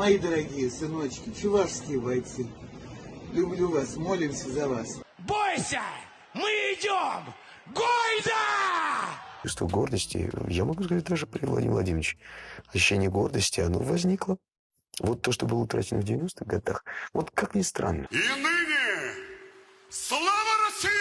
Мои дорогие сыночки, чувашские бойцы, люблю вас, молимся за вас. Бойся! Мы идем! Гойда! Чувство гордости, я могу сказать, даже при Владимире Владимировиче. Ощущение гордости, оно возникло. Вот то, что было утрачено в 90-х годах. Вот как ни странно. И ныне слава России!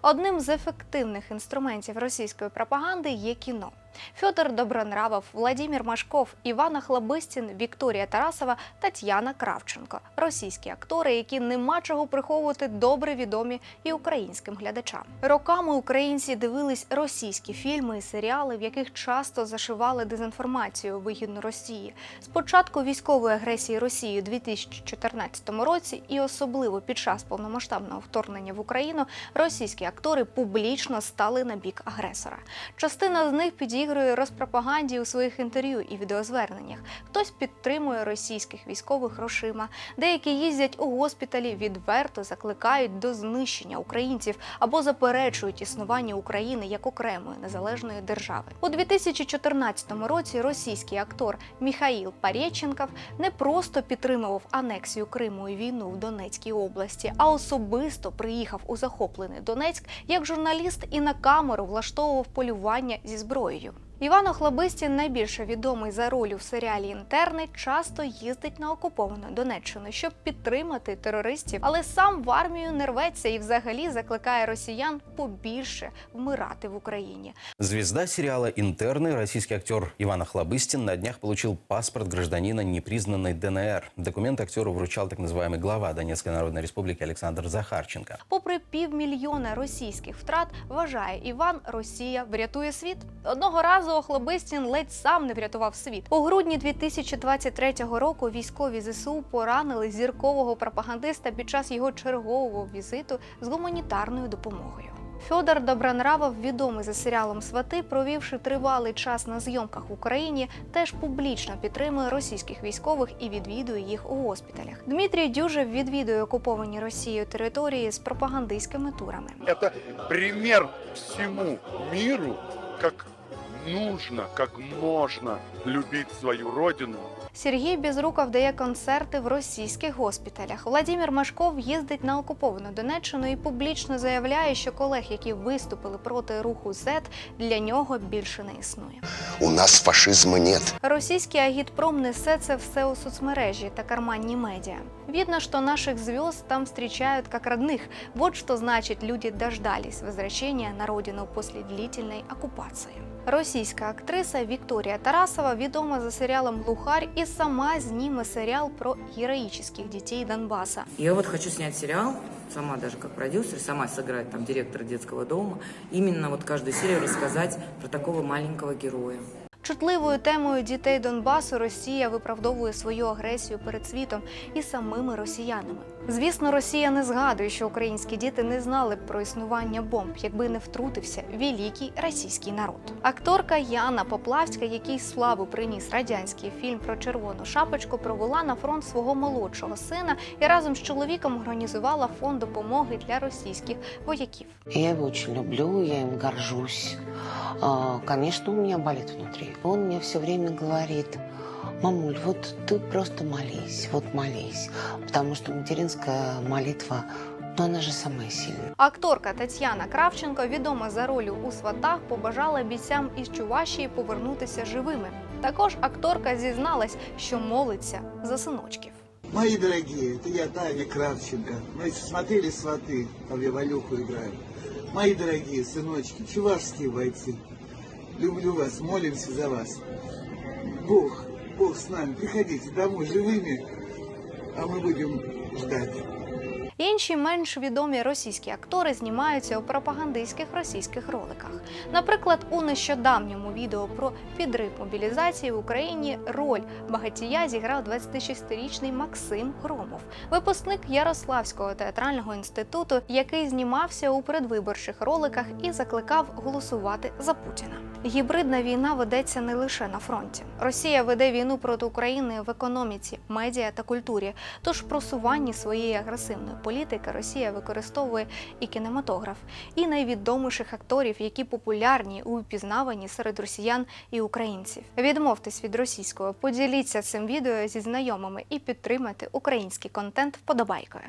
Одним з ефективних інструментів російської пропаганди є кіно. Федор Добронравов, Владимир Машков, Івана Хлабистін, Вікторія Тарасова, Тетяна Кравченко російські актори, які нема чого приховувати добре відомі і українським глядачам. Роками українці дивились російські фільми і серіали, в яких часто зашивали дезінформацію вигідну Росії. Спочатку військової агресії Росії у 2014 році, і особливо під час повномасштабного вторгнення в Україну, російські актори публічно стали на бік агресора. Частина з них підігрує розпропаганді у своїх інтерв'ю і відеозверненнях. Хтось підтримує російських військових грошима, деякі їздять у госпіталі, відверто закликають до знищення українців або заперечують існування України як окремої незалежної держави. У 2014 році російський актор Міхаїл Парєченков не просто підтримував анексію Криму і війну в Донецькій області, а особисто приїхав у захоплений Донецьк як журналіст і на камеру влаштовував полювання зі зброєю. Іван Охлобистін, найбільше відомий за роль у серіалі Інтерни, часто їздить на окуповану Донеччину, щоб підтримати терористів, але сам в армію не рветься і взагалі закликає росіян побільше вмирати в Україні. Звезда сериала «Интерны», российский актер Иван Охлобыстин на днях получил паспорт гражданина непризнанной ДНР. Документ актеру вручал так называемый глава Донецкой Народной Республики Александр Захарченко. Попри півмільйона російських втрат, вважає Іван, Росія врятує світ. Одного разу Охлобистін ледь сам не врятував світ. У грудні 2023 року військові ЗСУ поранили зіркового пропагандиста під час його чергового візиту з гуманітарною допомогою. Федор Добронравов, відомий за серіалом Свати, провівши тривалий час на зйомках в Україні, теж публічно підтримує російських військових і відвідує їх у госпіталях. Дмитрій Дюжев відвідує окуповані Росією території з пропагандистськими турами. Это пример всему миру, как нужно, как можно любить свою родину. Сергій Безруков дає концерти в російських госпіталях. Владимир Машков їздить на окуповану Донеччину і публічно заявляє, що колег, які виступили проти руху Z, для нього більше не існує. У нас фашизма нет. Російський агітпром несе це все у соцмережі та карманні медіа. Видно, что наших звезд там встречают как родных. Вот что значит люди дождались возвращения на родину после длительной оккупации. Російська актриса Вікторія Тарасова відома за серіалом Глухарь і сама зніме серіал про героїчних дітей Донбаса. Я вот хочу снять серіал, сама даже как продюсер, сама сыграть там директора детского дома, именно вот каждую серию рассказать про такого маленького героя. Чутливою темою дітей Донбасу Росія виправдовує свою агресію перед світом і самими росіянами. Звісно, Росія не згадує, що українські діти не знали б про існування бомб, якби не втрутився великий російський народ. Акторка Яна Поплавська, який славу приніс радянський фільм про червону шапочку, провела на фронт свого молодшого сина і разом з чоловіком організувала фонд допомоги для російських вояків. Я его очень люблю, я им горжусь А, Конечно, у меня болит внутри. Он мне все время говорит, мамуль, вот ты просто молись, вот молись. Потому что материнская молитва, ну она же самая сильная. Акторка Тетяна Кравченко, відома за ролью у сватах, побажала бійцям із Чувашії повернутися живими. Також акторка зізналась, що молиться за синочків. Мои дорогие, это я, Таня Кравченко. Мы смотрели «Сваты», там я Валюху играю. Мои дорогие сыночки, чувашские бойцы, люблю вас, молимся за вас. Бог, Бог с нами, приходите домой живыми, а мы будем ждать. Інші менш відомі російські актори знімаються у пропагандистських російських роликах. Наприклад, у нещодавньому відео про підрив мобілізації в Україні роль багатія зіграв 26-річний Максим Громов, випускник Ярославського театрального інституту, який знімався у передвиборчих роликах і закликав голосувати за Путіна. Гібридна війна ведеться не лише на фронті. Росія веде війну проти України в економіці, медіа та культурі. Тож в просуванні своєї агресивної політики Росія використовує і кінематограф, і найвідоміших акторів, які популярні у впізнаванні серед росіян і українців. Відмовтесь від російського, поділіться цим відео зі знайомими і підтримайте український контент вподобайкою.